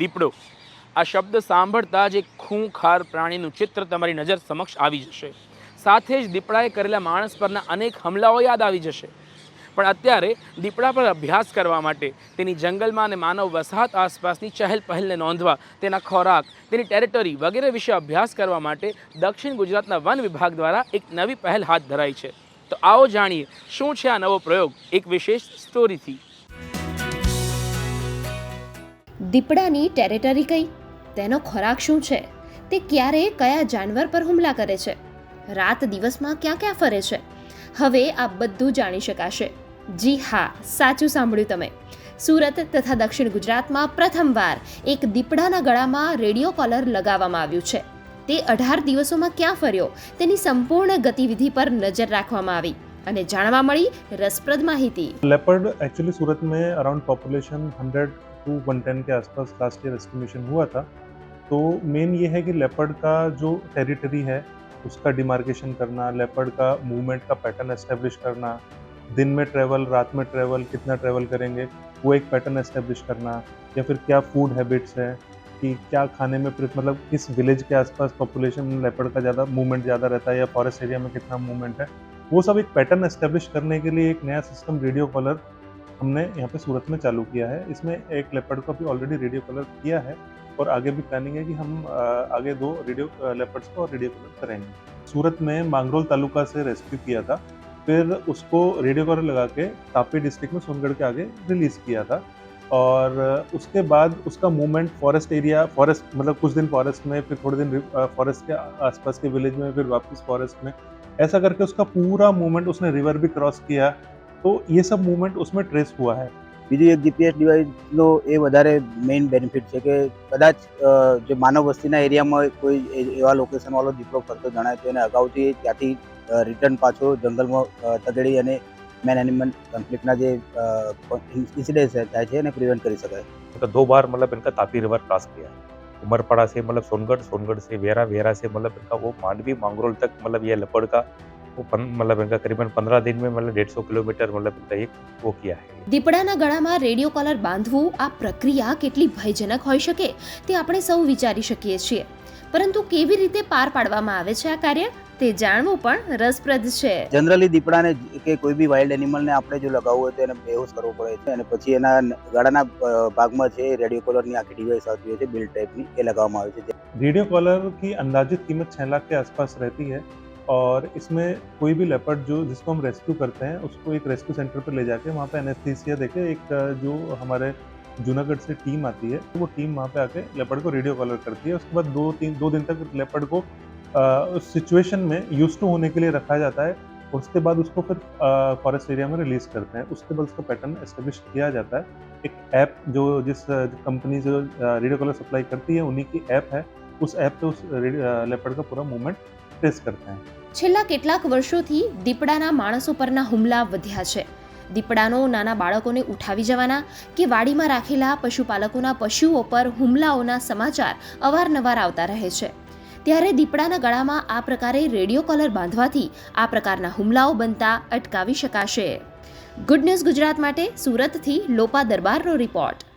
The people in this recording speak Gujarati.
દીપડો આ શબ્દ સાંભળતા જ એક ખૂંખાર પ્રાણીનું ચિત્ર તમારી નજર સમક્ષ આવી જશે સાથે જ દીપડાએ કરેલા માણસ પરના અનેક હમલાઓ યાદ આવી જશે પણ અત્યારે દીપડા પર અભ્યાસ કરવા માટે તેની જંગલમાં અને માનવ વસાહત આસપાસની ચહેલ પહેલને નોંધવા તેના ખોરાક તેની ટેરિટરી વગેરે વિશે અભ્યાસ કરવા માટે દક્ષિણ ગુજરાતના વન વિભાગ દ્વારા એક નવી પહેલ હાથ ધરાઈ છે તો આવો જાણીએ શું છે આ નવો પ્રયોગ એક વિશેષ સ્ટોરીથી દીપડાની ટેરેટરી કઈ તેનો ખોરાક શું છે તે ક્યારે કયા જાનવર પર હુમલા કરે છે રાત દિવસમાં ક્યાં ક્યાં ફરે છે હવે આ બધું જાણી શકાશે જી હા સાચું સાંભળ્યું તમે સુરત તથા દક્ષિણ ગુજરાતમાં પ્રથમવાર એક દીપડાના ગળામાં રેડિયો કોલર લગાવવામાં આવ્યું છે તે અઢાર દિવસોમાં ક્યાં ફર્યો તેની સંપૂર્ણ ગતિવિધિ પર નજર રાખવામાં આવી અને જાણવા મળી રસપ્રદ માહિતી leopard actually Surat around population hundred to one ten के आसपास लास्ट ईयर एस्टिमेशन हुआ था तो मेन ये है कि लेपर्ड का जो टेरिटरी है उसका डिमार्केशन करना लेपर्ड का मूवमेंट का पैटर्न एस्टेब्लिश करना दिन में ट्रैवल रात में ट्रैवल कितना ट्रैवल करेंगे वो एक पैटर्न एस्टेब्लिश करना या फिर क्या फूड हैबिट्स है कि क्या खाने में मतलब किस विलेज के आसपास पॉपुलेशन लेपर्ड का ज़्यादा मूवमेंट ज़्यादा रहता है या फॉरेस्ट एरिया में कितना मूवमेंट है वो सब एक पैटर्न एस्टेब्लिश करने के लिए एक नया सिस्टम रेडियो कॉलर हमने यहाँ पे सूरत में चालू किया है इसमें एक लेपर्ड को भी ऑलरेडी रेडियो कलर किया है और आगे भी प्लानिंग है कि हम आगे दो रेडियो लेपर्ड्स को रेडियो कलर करेंगे सूरत में मांगरोल तालुका से रेस्क्यू किया था फिर उसको रेडियो कलर लगा के तापी डिस्ट्रिक्ट में सोनगढ़ के आगे रिलीज़ किया था और उसके बाद उसका मूवमेंट फॉरेस्ट एरिया फॉरेस्ट मतलब कुछ दिन फॉरेस्ट में फिर थोड़े दिन फॉरेस्ट के आसपास के विलेज में फिर वापस फॉरेस्ट में ऐसा करके उसका पूरा मूवमेंट उसने रिवर भी क्रॉस किया तो ये सब मूवमेंट उसमें ट्रिप हुआ है कि ये जीपीएस डिवाइस लो ये વધારે मेन बेनिफिट છે કે કદાચ જે માનવ વસ્તીના એરિયામાં કોઈ એવા લોકેશન વાળો ડિપ્લોય કરતો જણાય તો એને અગાવથી જેથી રીટર્ન પાછો જંગલમાં તડડી અને મેન એનિમલ કમ્પ્લીટ ના થઈ અ ઇસડે સકાય છે ને પ્રિવેન્ટ કરી શકાય તો બે બાર મતલબ એ કા તાપી રિવર ક્રોસ કર્યા ઉમરપડા સે મતલબ સોનગઢ સોનગઢ સે વેરા વેરા સે મતલબ એ કા ઓ માંડવી મંગરોલ તક મતલબ યે leopards મતલબ मतलब પંદર करीबन पंद्रह दिन में मतलब डेढ़ सौ દીપડાના ગળામાં રેડિયો કોલર બાંધવું આ પ્રક્રિયા કેટલી ભયજનક હોઈ શકે તે આપણે સૌ વિચારી શકીએ છીએ પરંતુ કેવી રીતે પાર પાડવામાં આવે છે આ કાર્ય તે જાણવું પણ રસપ્રદ છે જનરલી દીપડાને કે કોઈ બી વાઇલ્ડ એનિમલને આપણે જો લગાવવું હોય તો એને બેહોશ કરવો પડે છે અને પછી એના ગાળાના ભાગમાં છે રેડિયો કોલરની આખી ડિવાઇસ આવતી હોય છે બિલ્ડ ટાઈપની એ લગાવવામાં આવે છે રેડિયો કોલર કી અંદાજિત કિંમત છ લાખ કે આસપાસ રહેતી है और इसमें कोई भी लेपर्ड जो जिसको हम रेस्क्यू करते हैं उसको एक रेस्क्यू सेंटर पर ले जाके वहाँ पे एनेस्थीसिया देके एक जो हमारे जूनागढ़ से टीम आती है तो वो टीम वहाँ पे आके लेपर्ड को रेडियो कॉलर करती है उसके बाद दो तीन दो दिन तक लेपर्ड को उस सिचुएशन में यूज टू होने के लिए रखा जाता है उसके बाद उसको फिर फॉरेस्ट एरिया में रिलीज करते हैं उसके बाद उसका पैटर्न एस्टेब्लिश किया जाता है एक ऐप जो जिस कंपनी जो रेडियो कॉलर सप्लाई करती है उन्हीं की ऐप है उस ऐप पे उस लेपर्ड का पूरा मूवमेंट एक्सप्रेस करते છેલ્લા કેટલાક વર્ષોથી દીપડાના માણસો પરના હુમલા વધ્યા છે દીપડાનો નાના બાળકોને ઉઠાવી જવાના કે વાડીમાં રાખેલા પશુપાલકોના પશુઓ પર હુમલાઓના સમાચાર અવારનવાર આવતા રહે છે ત્યારે દીપડાના ગળામાં આ પ્રકારે રેડિયો કોલર બાંધવાથી આ પ્રકારના હુમલાઓ બનતા અટકાવી શકાશે ગુડ ન્યૂઝ ગુજરાત માટે સુરતથી લોપા દરબારનો રિપોર્ટ